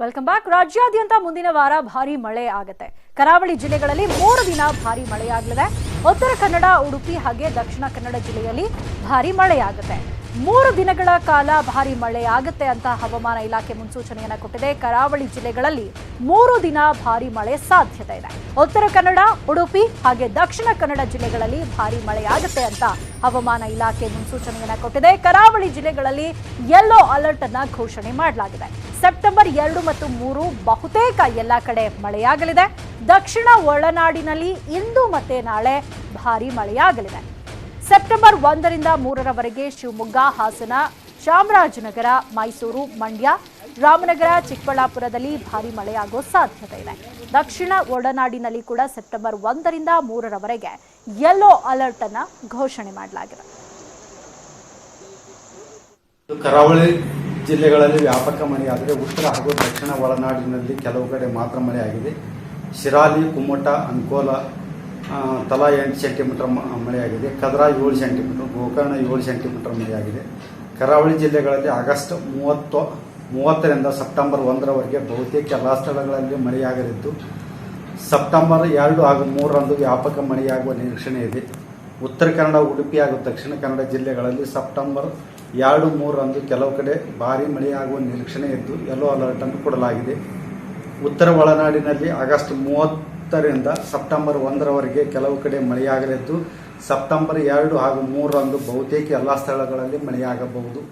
Welcome back ರಾಜ್ಯಾದ್ಯಂತ ಮುಂದಿನ ವಾರ ಭಾರಿ ಮಳೆ ಆಗುತ್ತೆ. ಕರಾವಳಿ ಜಿಲ್ಲೆಗಳಲ್ಲಿ ಮೂರು ದಿನ ಭಾರಿ ಮಳೆಯಾಗಲಿದೆ. ಉತ್ತರ ಕನ್ನಡ, ಉಡುಪಿ ಹಾಗೆ ದಕ್ಷಿಣ ಕನ್ನಡ ಜಿಲ್ಲೆಯಲ್ಲಿ ಭಾರಿ ಮಳೆಯಾಗುತ್ತೆ. ಮೂರು ದಿನಗಳ ಕಾಲ ಭಾರಿ ಮಳೆ ಆಗುತ್ತೆ ಅಂತ ಹವಾಮಾನ ಇಲಾಖೆ ಮುನ್ಸೂಚನೆಯನ್ನು ಕೊಟ್ಟಿದೆ. ಕರಾವಳಿ ಜಿಲ್ಲೆಗಳಲ್ಲಿ ಮೂರು ದಿನ ಭಾರಿ ಮಳೆ ಸಾಧ್ಯತೆ ಇದೆ. ಉತ್ತರ ಕನ್ನಡ, ಉಡುಪಿ ಹಾಗೆ ದಕ್ಷಿಣ ಕನ್ನಡ ಜಿಲ್ಲೆಗಳಲ್ಲಿ ಭಾರಿ ಮಳೆಯಾಗುತ್ತೆ ಅಂತ ಹವಾಮಾನ ಇಲಾಖೆ ಮುನ್ಸೂಚನೆಯನ್ನು ಕೊಟ್ಟಿದೆ. ಕರಾವಳಿ ಜಿಲ್ಲೆಗಳಲ್ಲಿ ಯೆಲ್ಲೋ ಅಲರ್ಟ್ ಅನ್ನ ಘೋಷಣೆ ಮಾಡಲಾಗಿದೆ. ಸೆಪ್ಟೆಂಬರ್ ಎರಡು ಮತ್ತು ಮೂರು ಬಹುತೇಕ ಎಲ್ಲ ಕಡೆ ಮಳೆಯಾಗಲಿದೆ. ದಕ್ಷಿಣ ಒಳನಾಡಿನಲ್ಲಿ ಇಂದು ಮತ್ತೆ ನಾಳೆ ಭಾರಿ ಮಳೆಯಾಗಲಿದೆ. ಸೆಪ್ಟೆಂಬರ್ ಒಂದರಿಂದ ಮೂರರವರೆಗೆ ಶಿವಮೊಗ್ಗ, ಹಾಸನ, ಚಾಮರಾಜನಗರ, ಮೈಸೂರು, ಮಂಡ್ಯ, ರಾಮನಗರ, ಚಿಕ್ಕಬಳ್ಳಾಪುರದಲ್ಲಿ ಭಾರಿ ಮಳೆಯಾಗೋ ಸಾಧ್ಯತೆ ಇದೆ. ದಕ್ಷಿಣ ಒಳನಾಡಿನಲ್ಲಿ ಕೂಡ ಸೆಪ್ಟೆಂಬರ್ ಒಂದರಿಂದ ಮೂರರವರೆಗೆ ಯೆಲ್ಲೋ ಅಲರ್ಟ್ ಅನ್ನ ಘೋಷಣೆ ಮಾಡಲಾಗಿದೆ. ಕರಾವಳಿ ಜಿಲ್ಲೆಗಳಲ್ಲಿ ವ್ಯಾಪಕ ಮಳೆಯಾದರೆ ಉತ್ತರ ಹಾಗೂ ದಕ್ಷಿಣ ಒಳನಾಡಿನಲ್ಲಿ ಕೆಲವು ಕಡೆ ಮಾತ್ರ ಮಳೆಯಾಗಿದೆ ಶಿರಾಲಿ, ಕುಮ್ಮಟ, ಅಂಕೋಲ ತಲಾ ಎಂಟು ಸೆಂಟಿಮೀಟರ್ ಮಳೆಯಾಗಿದೆ ಕದ್ರಾ ಏಳು ಸೆಂಟಿಮೀಟರ್, ಗೋಕರ್ಣ ಏಳು ಸೆಂಟಿಮೀಟರ್ ಮಳೆಯಾಗಿದೆ ಕರಾವಳಿ ಜಿಲ್ಲೆಗಳಲ್ಲಿ ಆಗಸ್ಟ್ ಮೂವತ್ತು, ಮೂವತ್ತರಿಂದ ಸೆಪ್ಟೆಂಬರ್ ಒಂದರವರೆಗೆ ಬಹುತೇಕ ಎಲ್ಲ ಸ್ಥಳಗಳಲ್ಲಿ ಮಳೆಯಾಗಲಿದ್ದು, ಸೆಪ್ಟೆಂಬರ್ ಎರಡು ಹಾಗೂ ಮೂರರಂದು ವ್ಯಾಪಕ ಮಳೆಯಾಗುವ ನಿರೀಕ್ಷಣೆ ಇದೆ. ಉತ್ತರ ಕನ್ನಡ, ಉಡುಪಿ ಹಾಗೂ ದಕ್ಷಿಣ ಕನ್ನಡ ಜಿಲ್ಲೆಗಳಲ್ಲಿ ಸೆಪ್ಟೆಂಬರ್ ಎರಡು ಮೂರರಂದು ಕೆಲವು ಕಡೆ ಭಾರೀ ಮಳೆಯಾಗುವ ನಿರೀಕ್ಷಣೆ ಇದ್ದು ಯೆಲ್ಲೋ ಅಲರ್ಟ್ ಅನ್ನು ಕೊಡಲಾಗಿದೆ. ಉತ್ತರ ಒಳನಾಡಿನಲ್ಲಿ ಆಗಸ್ಟ್ ಮೂವತ್ತರಿಂದ ಸೆಪ್ಟೆಂಬರ್ ಒಂದರವರೆಗೆ ಕೆಲವು ಕಡೆ ಮಳೆಯಾಗಲಿದ್ದು, ಸೆಪ್ಟೆಂಬರ್ ಎರಡು ಹಾಗೂ ಮೂರರಂದು ಬಹುತೇಕ ಎಲ್ಲ ಸ್ಥಳಗಳಲ್ಲಿ ಮಳೆಯಾಗಬಹುದು.